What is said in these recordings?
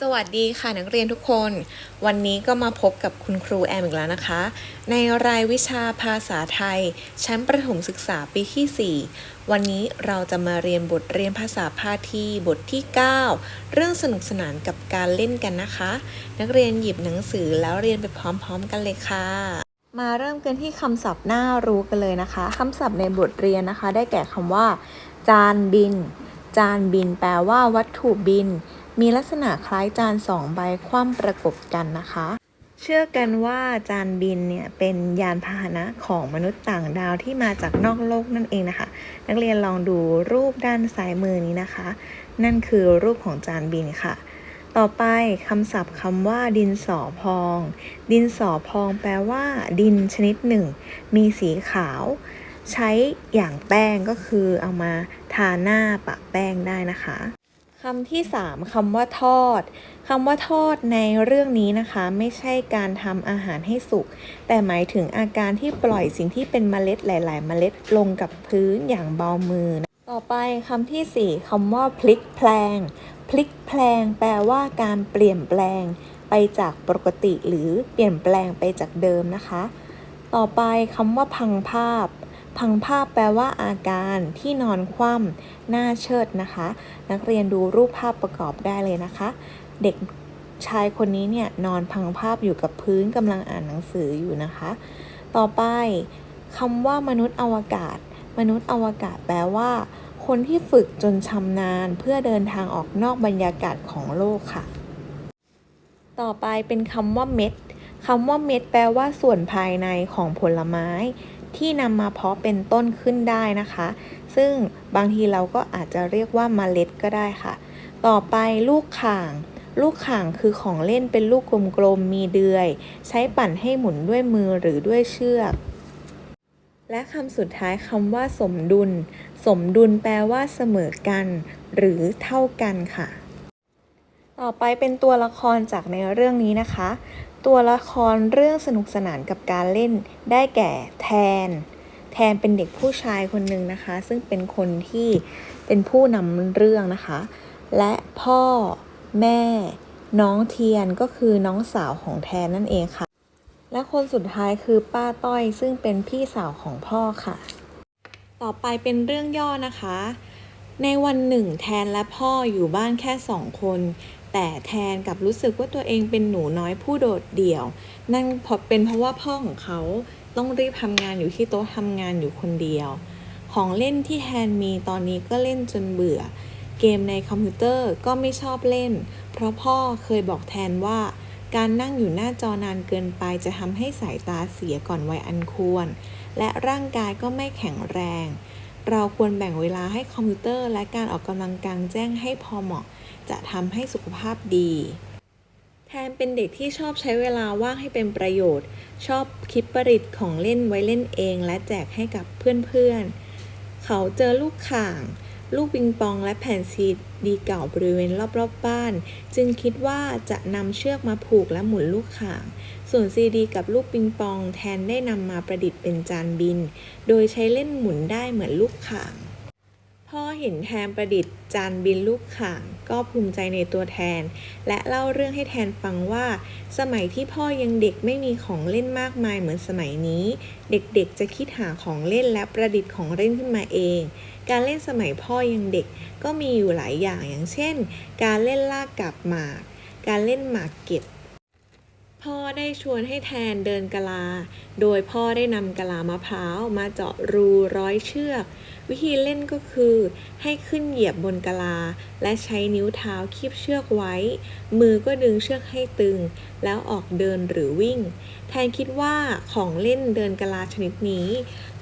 สวัสดีค่ะนักเรียนทุกคน วันนี้ก็มาพบกับคุณครูแอมอีกแล้วนะคะ ในรายวิชาภาษาไทย ชั้นประถมศึกษาปีที่ 4 วันนี้เราจะมาเรียนบทเรียนภาษาพาทีบทที่ 9 เรื่องสนุกสนานกับการเล่นกันนะคะ นักเรียนหยิบหนังสือแล้วเรียนไปพร้อมๆกันเลยค่ะ มาเริ่มกันที่คำศัพท์น่ารู้กันเลยนะคะคำศัพท์ในบทเรียนนะคะ ได้แก่คำว่า จานบิน จานบินแปลว่า วัตถุบิน มีลักษณะคล้ายจานสองใบคว่ำประกบกันนะคะ เชื่อกันว่าจานบินเนี่ยเป็นยานพาหนะของมนุษย์ต่างดาวที่มาจากนอกโลกนั่นเองนะคะ นักเรียนลองดูรูปด้านซ้ายมือนี้นะคะ นั่นคือรูปของจานบินค่ะ ต่อไปคำศัพท์คำว่า ดินสอพอง ดินสอพองแปลว่า ดินชนิดหนึ่ง มีสีขาว ใช้อย่างแป้งก็คือเอามาทาหน้าปะแป้งได้นะคะคำที่ 3คำว่าทอดคำว่าทอดในเรื่องนี้นะคะ ไม่ใช่การทำอาหารให้สุก แต่หมายถึงอาการที่ปล่อยสิ่งที่เป็นเมล็ดหลาย ๆ เมล็ดลงกับพื้นอย่างเบามือนะต่อไปคำทีสี่ 4คำว่าพลิกแพลง พลิกแพลงแปลว่าการเปลี่ยนแปลงไปจากปกติหรือเปลี่ยนแปลงไปจากเดิมนะคะ ต่อไปคำว่าพังภาพ พังภาพแปลว่าอาการที่นอนคว่ำหน้าเชิดนะคะ นักเรียนดูรูปภาพประกอบได้เลยนะคะ เด็กชายคนนี้เนี่ยนอนพังภาพอยู่กับพื้นกำลังอ่านหนังสืออยู่นะคะ ต่อไปคำว่ามนุษย์อวกาศ มนุษย์อวกาศแปลว่า คนที่ฝึกจนชำนาญเพื่อเดินทางออกนอกบรรยากาศของโลกค่ะ ต่อไปเป็นคำว่าเม็ดคำว่าเม็ดแปลว่าส่วนภายในของผลไม้ ที่นำมาเพาะเป็นต้นขึ้นได้นะคะ ซึ่งบางทีเราก็อาจจะเรียกว่าเมล็ดก็ได้ค่ะ ต่อไปลูกข่าง ลูกข่างคือของเล่นเป็นลูกกลมๆมีเดือย ใช้ปั่นให้หมุนด้วยมือหรือด้วยเชือก และคำสุดท้ายคำว่าสมดุล สมดุลแปลว่าเสมอกัน หรือเท่ากันค่ะ ต่อไปเป็นตัวละครจากในเรื่องนี้นะคะ ตัวละครเรื่องสนุกสนานกับการเล่น ได้แก่แทน แทนเป็นเด็กผู้ชายคนหนึ่งนะคะ ซึ่งเป็นคนที่เป็นผู้นำเรื่องนะคะ และพ่อ แม่ น้องเทียนก็คือน้องสาวของแทนนั่นเองค่ะและ คนสุดท้ายคือป้าต้อยซึ่งเป็นพี่สาวของพ่อค่ะ ต่อไปเป็นเรื่องย่อนะคะ ในวันหนึ่งแทนและพ่ออยู่บ้านแค่สองคน แต่แทนกับรู้สึกว่าตัวเองเป็นหนูน้อยผู้โดดเดี่ยว นั่นเพราะเป็นเพราะว่าพ่อของเขาต้องรีบทำงานอยู่ที่โต๊ะทำงานอยู่คนเดียว ของเล่นที่แทนมีตอนนี้ก็เล่นจนเบื่อ เกมในคอมพิวเตอร์ก็ไม่ชอบเล่น เพราะพ่อเคยบอกแทนว่า การนั่งอยู่หน้าจอนานเกินไปจะทำให้สายตาเสียก่อนวัยอันควร และร่างกายก็ไม่แข็งแรง เราควรแบ่งเวลาให้คอมพิวเตอร์ และการออกกำลังกลางแจ้งให้พอเหมาะ จะทำให้สุขภาพดี แทนเป็นเด็กที่ชอบใช้เวลาว่างให้เป็นประโยชน์ ชอบคิดประดิษฐ์ของเล่นไว้เล่นเอง และแจกให้กับเพื่อนๆเขาเจอลูกข่าง ลูกปิงปองและแผ่นซีดีเก่าบริเวณรอบๆบบ้าน จึงคิดว่าจะนำเชือกมาผูกและหมุนลูกข่าง ส่วนซีดีกับลูกปิงปองแทนได้นำมาประดิษฐ์เป็นจานบิน โดยใช้เล่นหมุนได้เหมือนลูกข่าง พ่อเห็นแทนประดิษฐ์จานบินลูกข่าง ก็ภูมิใจในตัวแทน และเล่าเรื่องให้แทนฟังว่า สมัยที่พ่อยังเด็กไม่มีของเล่นมากมายเหมือนสมัยนี้ เด็กๆจะคิดหาของเล่นและประดิษฐ์ของเล่นขึ้นมาเอง การเล่นสมัยพ่อยังเด็กก็มีอยู่หลายอย่างอย่างเช่น การเล่นลากกับหมาก การเล่นหมากเก็บ พ่อได้ชวนให้แทนเดินกะลา โดยพ่อได้นำกะลามะพร้าวมาเจาะรูร้อยเชือก วิธีเล่นก็คือ ให้ขึ้นเหยียบบนกะลา และใช้นิ้วเท้าคีบเชือกไว้ มือก็ดึงเชือกให้ตึง แล้วออกเดินหรือวิ่ง แทนคิดว่าของเล่นเดินกะลาชนิดนี้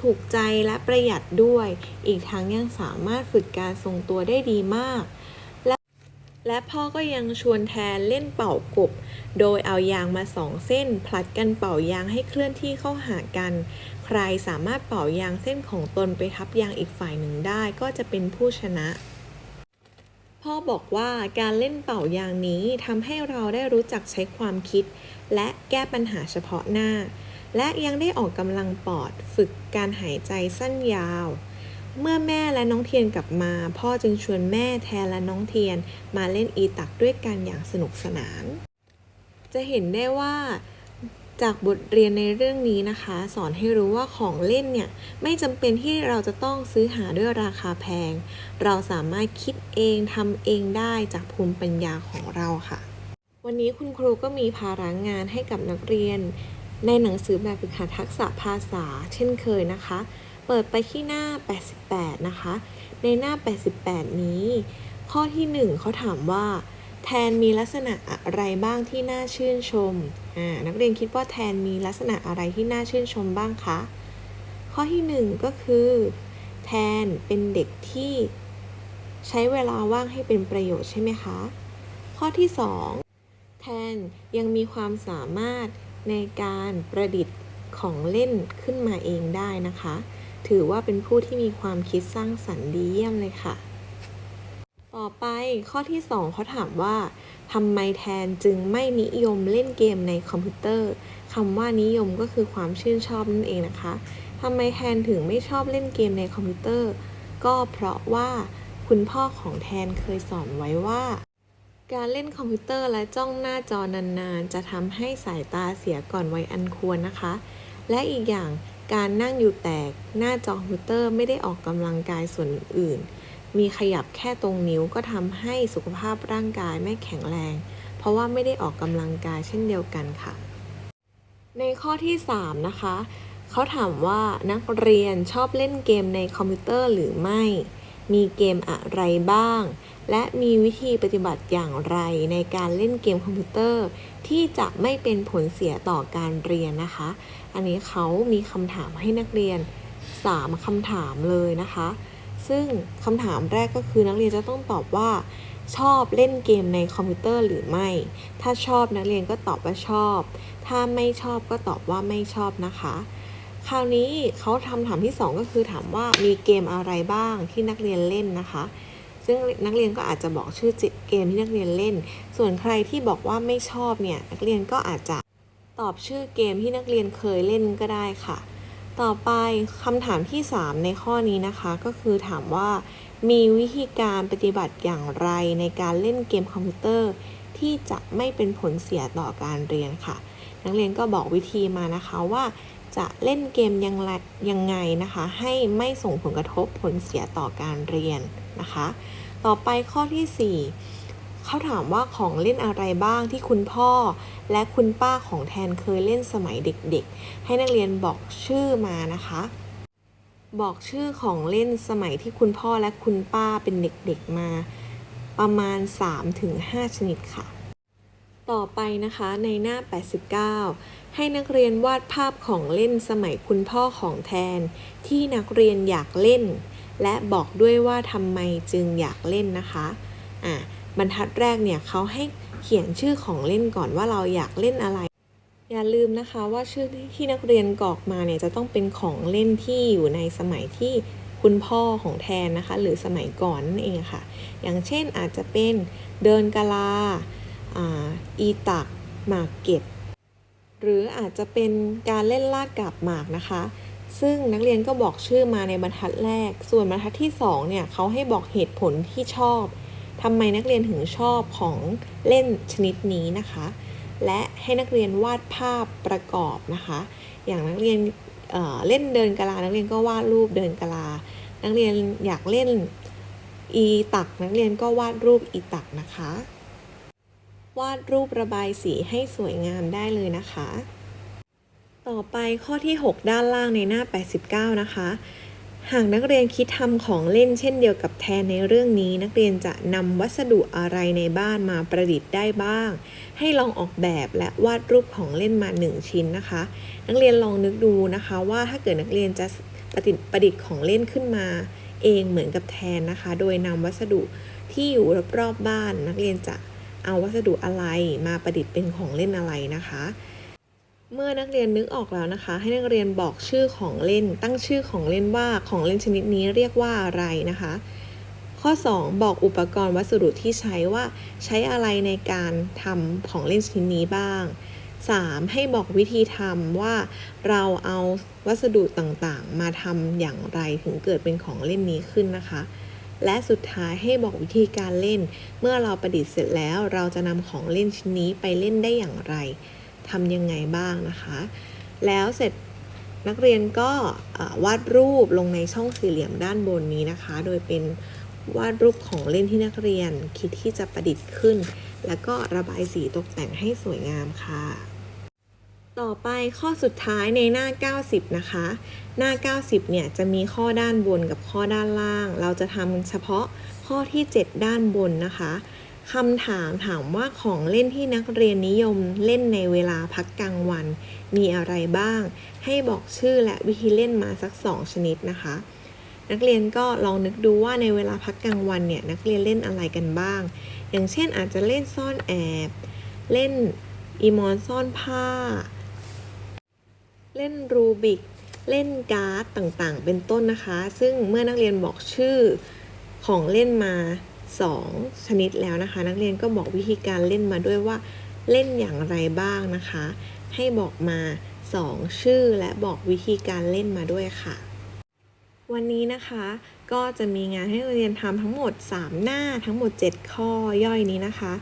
ถูกใจและประหยัดด้วย อีกทั้งยังสามารถฝึกการทรงตัวได้ดีมาก และพ่อก็ยังชวนแทนเล่นเป่ากบ โดยเอายางมาสองเส้น ผลัดกันเป่ายางให้เคลื่อนที่เข้าหากัน ใครสามารถเป่ายางเส้นของตนไปทับยางอีกฝ่ายหนึ่งได้ก็จะเป็นผู้ชนะ พ่อบอกว่าการเล่นเป่ายางนี้ทำให้เราได้รู้จักใช้ความคิด และแก้ปัญหาเฉพาะหน้า และยังได้ออกกำลังปอดฝึกการหายใจสั้นยาว เมื่อแม่และน้องเทียนกลับมา พ่อจึงชวนแม่แทนและน้องเทียนมาเล่นอีตักด้วยกันอย่างสนุกสนาน จะเห็นได้ว่าจากบทเรียนในเรื่องนี้นะคะ สอนให้รู้ว่าของเล่นเนี่ย ไม่จำเป็นที่เราจะต้องซื้อหาด้วยราคาแพง เราสามารถคิดเองทำเองได้จากภูมิปัญญาของเราค่ะ วันนี้คุณครูก็มีภาระงานให้กับนักเรียน ในหนังสือแบบฝึกหัดทักษะภาษา เช่นเคยนะคะ เปิดไปที่หน้า 88 นะคะ ในหน้า 88 นี้ ข้อที่ 1เขาถามว่า แทนมีลักษณะอะไรบ้างที่น่าชื่นชม อ่า นักเรียนคิดว่าแทนมีลักษณะอะไรที่น่าชื่นชมบ้างคะ ข้อที่ 1 ก็คือ แทนเป็นเด็กที่ใช้เวลาว่างให้เป็นประโยชน์ใช่ไหมคะ ข้อที่ 2 แทนยังมีความสามารถในการประดิษฐ์ของเล่นขึ้นมาเองได้นะคะ ถือว่าเป็นผู้ที่มีความคิดสร้างสรรค์ดีเยี่ยมเลยค่ะ ต่อไปข้อที่ 2เขาถามว่าทำไมแทนจึงไม่นิยมเล่นเกมในคอมพิวเตอร์คำว่านิยมก็คือความชื่นชอบนั่นเองนะคะทำไมแทนถึงไม่ชอบเล่นเกมในคอมพิวเตอร์ ก็เพราะว่าคุณพ่อของแทนเคยสอนไว้ว่า การเล่นคอมพิวเตอร์และจ้องหน้าจอนานๆ จะทำให้สายตาเสียก่อนวัยอันควรนะคะ และอีกอย่าง การนั่งอยู่แตกหน้าจอคอมพิวเตอร์ไม่ได้ออกกำลังกายส่วนอื่น มีขยับแค่ตรงนิ้วก็ทำให้สุขภาพร่างกายไม่แข็งแรง เพราะว่าไม่ได้ออกกำลังกายเช่นเดียวกันค่ะ ในข้อที่ 3 นะคะ เขาถามว่านักเรียนชอบเล่นเกมในคอมพิวเตอร์หรือไม่ มีเกมอะไรบ้าง และมีวิธีปฏิบัติอย่างไรในการเล่นเกมคอมพิวเตอร์ ที่จะไม่เป็นผลเสียต่อการเรียนนะคะ อันนี้เขามีคำถามให้นักเรียน 3คำถามเลยนะคะ ซึ่งคำถามแรกก็คือนักเรียนจะต้องตอบว่าชอบเล่นเกมในคอมพิวเตอร์หรือไม่ ถ้าชอบนักเรียนก็ตอบว่าชอบ ถ้าไม่ชอบก็ตอบว่าไม่ชอบนะคะ คราวนี้เขาทำถามที่ 2 ก็คือถามว่ามีเกมอะไรบ้างที่นักเรียนเล่นนะคะ ซึ่งนักเรียนก็อาจจะบอกชื่อเกมที่นักเรียนเล่น ส่วนใครที่บอกว่าไม่ชอบเนี่ยนักเรียนก็อาจจะตอบชื่อเกมที่นักเรียนเคยเล่นก็ได้ค่ะ ต่อไปคำถามที่ 3 ในข้อนี้นะคะ ก็คือถามว่ามีวิธีการปฏิบัติอย่างไรในการเล่นเกมคอมพิวเตอร์ ที่จะไม่เป็นผลเสียต่อการเรียนค่ะ นักเรียนก็บอกวิธีมานะคะว่า จะเล่นเกมยังไงยังไงนะคะ ให้ไม่ส่งผลกระทบผลเสียต่อการเรียนนะคะ ต่อไปข้อที่ 4 เขาถามว่าของเล่นอะไรบ้างที่คุณพ่อ และคุณป้าของแทนเคยเล่นสมัยเด็กๆ ให้นักเรียนบอกชื่อมานะคะ บอกชื่อของเล่นสมัยที่คุณพ่อและคุณป้าเป็นเด็กๆมา ประมาณ 3-5 ชนิดค่ะ ต่อไปนะคะในหน้า 89 ให้นักเรียนวาดภาพของเล่นสมัยคุณพ่อของแทน ที่นักเรียนอยากเล่น และบอกด้วยว่าทำไมจึงอยากเล่นนะคะอะบรรทัดแรกเนี่ยเขาให้เขียนชื่อของเล่นก่อนว่าเราอยากเล่นอะไร อย่าลืมนะคะว่าชื่อที่นักเรียนกรอกมาเนี่ยจะต้องเป็นของเล่นที่อยู่ในสมัยที่คุณพ่อของแทนนะคะ หรือสมัยก่อนนั่นเองค่ะ อย่างเช่นอาจจะเป็นเดินกะลา อีตักหมากเก็บ หรืออาจจะเป็นการเล่นลาดกับหมากนะคะ ซึ่งนักเรียนก็บอกชื่อมาในบรรทัดแรก ส่วนบรรทัดที่2เนี่ยเขาให้บอกเหตุผลที่ชอบทำไมนักเรียนถึงชอบของเล่นชนิดนี้นะคะ และให้นักเรียนวาดภาพประกอบนะคะ อย่างนักเรียนเเล่นเดินกะลา นักเรียนก็วาดรูปเดินกะลา นักเรียนอยากเล่นอีตัก นักเรียนก็วาดรูปอีตักนะคะ วาดรูประบายสีให้สวยงามได้เลยนะคะ ต่อไปข้อที่ 6 ด้านล่างในหน้า 89 นะคะหากนักเรียนคิดทำของเล่นเช่นเดียวกับแทนในเรื่องนี้ นักเรียนจะนำวัสดุอะไรในบ้านมาประดิษฐ์ได้บ้าง ให้ลองออกแบบและวาดรูปของเล่นมา 1 ชิ้นนะคะ นักเรียนลองนึกดูนะคะ ว่าถ้าเกิดนักเรียนจะประดิษฐ์ประดิษฐ์ของเล่นขึ้นมา เองเหมือนกับแทนนะคะ โดยนำวัสดุที่อยู่รอบๆบ้าน นักเรียนจะ เอาวัสดุอะไรมาประดิษฐ์เป็นของเล่นอะไรนะคะ เมื่อนักเรียนนึกออกแล้วนะคะ ให้นักเรียนบอกชื่อของเล่น ตั้งชื่อของเล่นว่าของเล่นชนิดนี้เรียกว่าอะไรนะคะ ข้อ 2 บอกอุปกรณ์วัสดุที่ใช้ว่าใช้อะไรในการทำของเล่นชนิดนี้บ้าง 3. ให้บอกวิธีทำว่าเราเอาวัสดุต่างๆ มาทำอย่างไรถึงเกิดเป็นของเล่นนี้ขึ้นนะคะ และสุดท้ายให้บอกวิธีการเล่น เมื่อเราประดิษฐ์เสร็จแล้วเราจะนำของเล่นชิ้นนี้ไปเล่นได้อย่างไรทำยังไงบ้างนะคะ แล้วเสร็จนักเรียนก็วาดรูปลงในช่องสี่เหลี่ยมด้านบนนี้นะคะ โดยเป็นวาดรูปของเล่นที่นักเรียนคิดที่จะประดิษฐ์ขึ้น แล้วก็ระบายสีตกแต่งให้สวยงามค่ะ ต่อไปข้อสุดท้ายในหน้า 90 นะคะ หน้า 90 เนี่ยจะมีข้อด้านบนกับข้อด้านล่าง เราจะทำเฉพาะข้อที่ 7 ด้านบนนะคะคำถามถามว่าของเล่นที่นักเรียนนิยมเล่นในเวลาพักกลางวัน มีอะไรบ้าง ให้บอกชื่อและวิธีเล่นมาสัก 2 ชนิดนะคะ นักเรียนก็ลองนึกดูว่าในเวลาพักกลางวันเนี่ยนักเรียนเล่นอะไรกันบ้าง อย่างเช่นอาจจะเล่นซ่อนแอบ เล่นอีมอนซ่อนผ้า เล่นรูบิก เล่นการ์ดต่างๆ เป็นต้นนะคะ ซึ่งเมื่อนักเรียนบอกชื่อของเล่นมา 2 ชนิดแล้วนะคะ นักเรียนก็บอกวิธีการเล่นมาด้วยว่าเล่นอย่างไรบ้างนะคะ ให้บอกมา 2 ชื่อและบอกวิธีการเล่นมาด้วยค่ะ วันนี้นะคะก็จะมีงานให้นักเรียนทำทั้งหมด 3 หน้าทั้งหมด 7 ข้อย่อยนี้นะคะ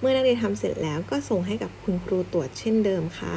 เมื่อนักเรียนทำเสร็จแล้วก็ส่งให้กับคุณครูตรวจเช่นเดิมค่ะ